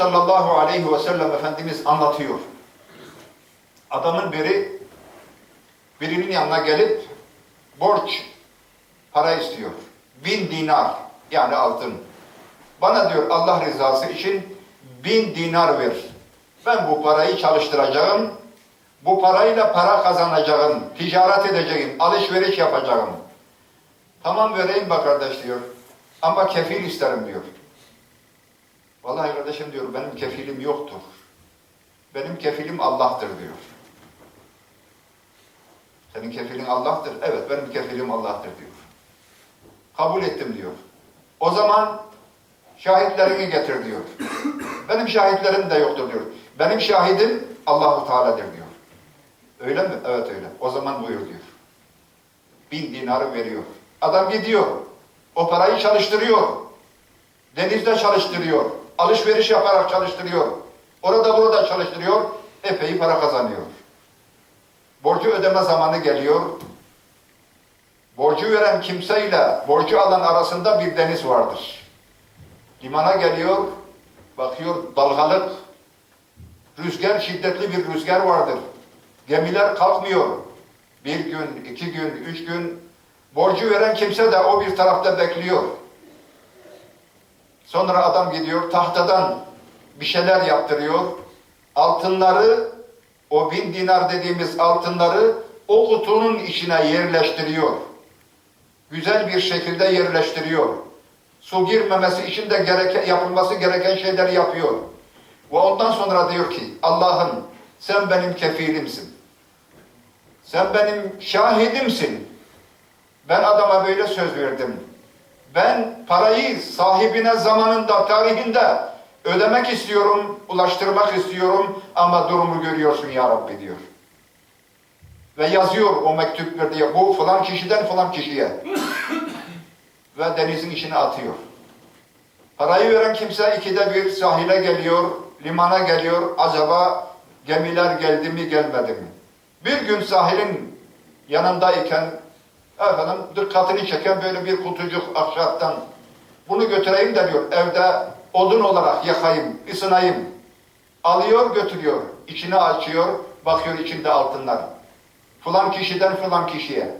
sallallahu aleyhi ve sellem Efendimiz anlatıyor. Adamın biri birinin yanına gelip borç para istiyor. Bin dinar yani altın. Bana diyor Allah rızası için bin dinar ver. Ben bu parayı çalıştıracağım. Bu parayla para kazanacağım. Ticaret edeceğim. Alışveriş yapacağım. Tamam vereyim bak kardeş diyor. Ama kefil isterim diyor. Vallahi kardeşim diyor benim kefilim yoktur. Benim kefilim Allah'tır diyor. Senin kefilin Allah'tır. Evet benim kefilim Allah'tır diyor. Kabul ettim diyor. O zaman şahitlerini getir diyor. Benim şahitlerim de yoktur diyor. Benim şahidim Allahu Teala'dır diyor. Öyle mi? Evet öyle. O zaman buyur diyor. Bin dinarı veriyor. Adam gidiyor. O parayı çalıştırıyor. Denizde çalıştırıyor. Alışveriş yaparak çalıştırıyor. Orada burada çalıştırıyor. Epey para kazanıyor. Borcu ödeme zamanı geliyor. Borcu veren kimseyle borcu alan arasında bir deniz vardır. Limana geliyor, bakıyor dalgalık, rüzgar şiddetli bir rüzgar vardır. Gemiler kalkmıyor. Bir gün, iki gün, üç gün borcu veren kimse de o bir tarafta bekliyor. Sonra adam gidiyor tahtadan bir şeyler yaptırıyor. Altınları, o bin dinar dediğimiz altınları o kutunun içine yerleştiriyor. Güzel bir şekilde yerleştiriyor. Su girmemesi için de gereken, yapılması gereken şeyleri yapıyor. Ve ondan sonra diyor ki Allah'ım sen benim kefilimsin. Sen benim şahidimsin. Ben adama böyle söz verdim. Ben parayı sahibine zamanında, tarihinde ödemek istiyorum, ulaştırmak istiyorum ama durumu görüyorsun ya Rabbi diyor. Ve yazıyor o mektupları diye bu falan kişiden falan kişiye. Ve denizin içine atıyor. Parayı veren kimse ikide bir sahile geliyor, limana geliyor. Acaba gemiler geldi mi gelmedi mi? Bir gün sahilin yanındayken efendim dikkatini çeken böyle bir kutucuk ahşaptan bunu götüreyim de diyor evde odun olarak yakayım, ısınayım. Alıyor götürüyor. içine açıyor, bakıyor içinde altınlar. Falan kişiden falan kişiye.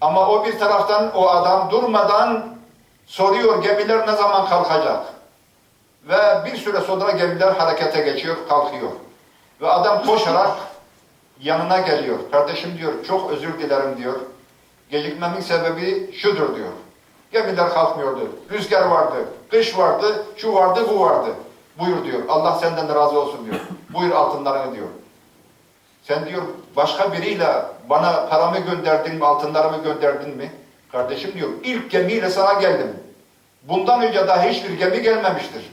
Ama o bir taraftan o adam durmadan soruyor gemiler ne zaman kalkacak? Ve bir süre sonra gemiler harekete geçiyor, kalkıyor. Ve adam koşarak yanına geliyor. Kardeşim diyor, çok özür dilerim diyor. Gecikmemin sebebi şudur diyor. Gemiler kalkmıyordu. Rüzgar vardı, kış vardı, şu vardı, bu vardı. Buyur diyor. Allah senden de razı olsun diyor. Buyur altınlarını diyor. Sen diyor başka biriyle bana paramı gönderdin mi, altınlarımı gönderdin mi? Kardeşim diyor ilk gemiyle sana geldim. Bundan önce daha hiçbir gemi gelmemiştir.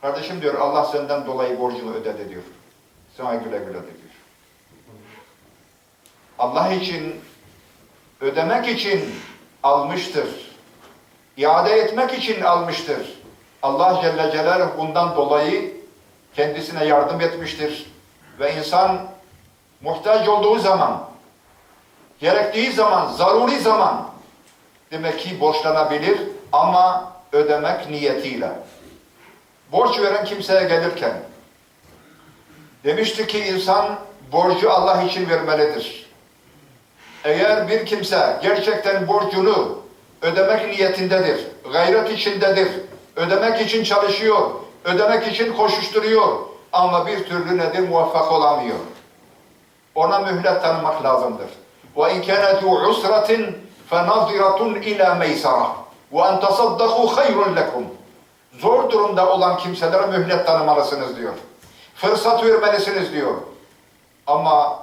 Kardeşim diyor Allah senden dolayı borcunu ödedi diyor. Sana güle güle diyor. Allah için ödemek için almıştır. İade etmek için almıştır. Allah Celle Celaluhu bundan dolayı kendisine yardım etmiştir. Ve insan muhtaç olduğu zaman, gerektiği zaman, zaruri zaman demek ki borçlanabilir ama ödemek niyetiyle. Borç veren kimseye gelirken demişti ki insan borcu Allah için vermelidir. Eğer bir kimse gerçekten borcunu ödemek niyetindedir, gayret içindedir, ödemek için çalışıyor, ödemek için koşuşturuyor ama bir türlü nedir muvaffak olamıyor. Ona mühlet tanımak lazımdır. Ve in kana zu usratin fenaziratun ila meysara ve en tasaddaku hayrun lekum. Zor durumda olan kimselere mühlet tanımalısınız diyor. Fırsat vermelisiniz diyor. Ama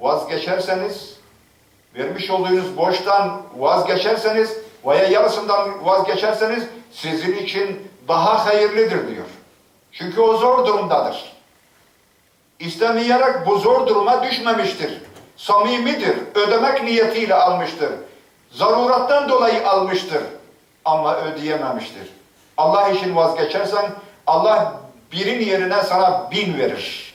vazgeçerseniz vermiş olduğunuz borçtan vazgeçerseniz veya yarısından vazgeçerseniz sizin için daha hayırlıdır diyor. Çünkü o zor durumdadır. İstemeyerek bu zor duruma düşmemiştir. Samimidir, ödemek niyetiyle almıştır. Zarurattan dolayı almıştır. Ama ödeyememiştir. Allah için vazgeçersen Allah birin yerine sana bin verir.